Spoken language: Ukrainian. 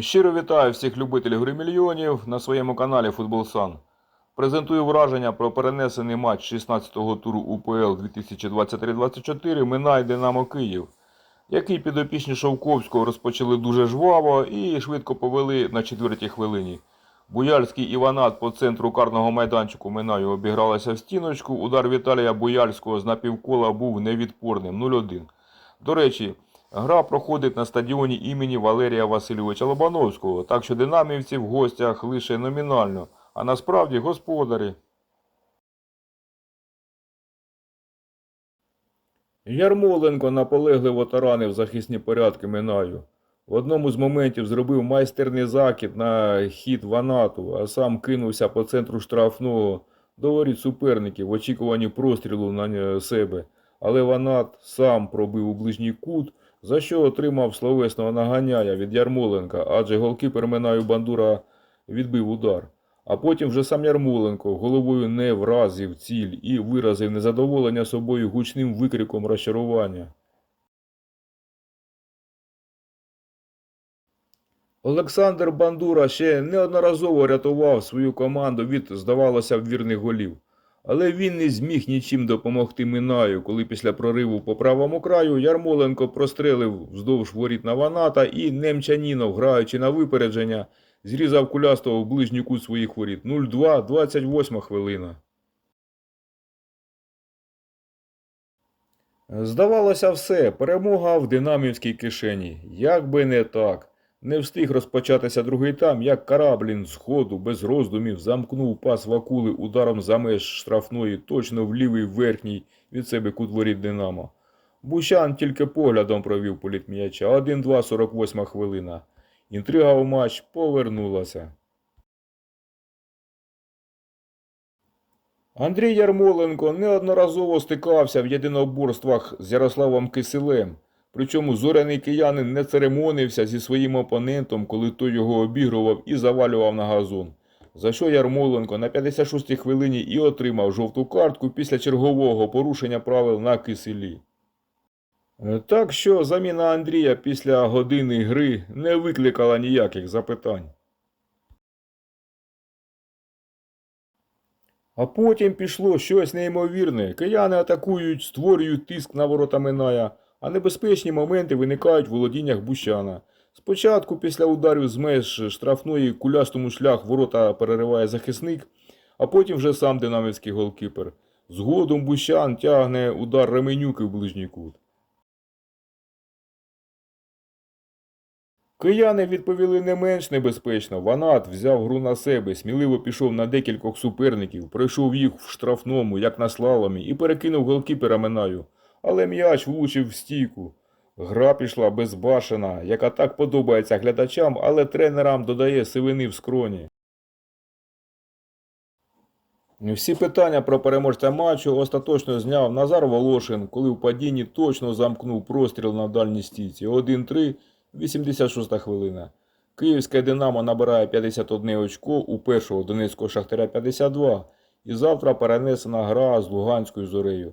Щиро вітаю всіх любителів гри мільйонів на своєму каналі Футбол Сан. Презентую враження про перенесений матч 16-го туру УПЛ 2023-24 Минай Динамо Київ, який підопічні Шовковського розпочали дуже жваво і швидко повели на четвертій хвилині. Буяльський і Ванат по центру карного майданчику Минаю обігралися в стіночку. Удар Віталія Буяльського з напівкола був невідпорним 0-1. До речі, гра проходить на стадіоні імені Валерія Васильовича Лобановського, так що динамівці в гостях лише номінально, а насправді господарі. Ярмоленко наполегливо таранив захисні порядки Минаю. В одному з моментів зробив майстерний закид на хід Ванату, а сам кинувся по центру штрафного до воріт суперників в очікуванні прострілу на себе. Але Ванат сам пробив у ближній кут, за що отримав словесного наганяя від Ярмоленка, адже голкіпер Минаю Бандура відбив удар. А потім вже сам Ярмоленко головою не вразив ціль і виразив незадоволення собою гучним викриком розчарування. Олександр Бандура ще неодноразово рятував свою команду від, здавалося, вірних голів. Але він не зміг нічим допомогти Минаю, коли після прориву по правому краю Ярмоленко прострелив вздовж воріт на Ваната і Немчанінов, граючи на випередження, зрізав кулястого в ближній кут своїх воріт. 0-2, 28 хвилина. Здавалося все, перемога в динамівській кишені. Як би не так. Не встиг розпочатися другий там, як Караблін з ходу без роздумів замкнув пас Вакули ударом за меж штрафної точно в лівий верхній від себе кут воріт Динамо. Бущан тільки поглядом провів політ м'яча. 1-2, 48 хвилина. Інтрига у матч повернулася. Андрій Ярмоленко неодноразово стикався в єдиноборствах з Ярославом Киселем. Причому зоряний киянин не церемонився зі своїм опонентом, коли той його обігрував і завалював на газон. За що Ярмоленко на 56-й хвилині і отримав жовту картку після чергового порушення правил на киселі. Е, Так що заміна Андрія після години гри не викликала ніяких запитань. А потім пішло щось неймовірне. Кияни атакують, створюють тиск на ворота Миная, а небезпечні моменти виникають в володіннях Бущана. Спочатку, після ударів з меж штрафної кулястому шлях ворота перериває захисник, а потім вже сам динамівський голкіпер. Згодом Бущан тягне удар Ременюки в ближній кут. Кияни відповіли не менш небезпечно. Ванат взяв гру на себе, сміливо пішов на декількох суперників, пройшов їх в штрафному, як на слаломі, і перекинув голкіпера Минаю. Але м'яч влучив в стійку. Гра пішла безбашена, яка так подобається глядачам, але тренерам додає сивини в скроні. Всі питання про переможця матчу остаточно зняв Назар Волошин, коли в падінні точно замкнув простріл на дальній стійці. 1-3, 86 хвилина. Київське Динамо набирає 51 очко, у першого Донецького Шахтаря 52. І завтра перенесена гра з Луганською зорею.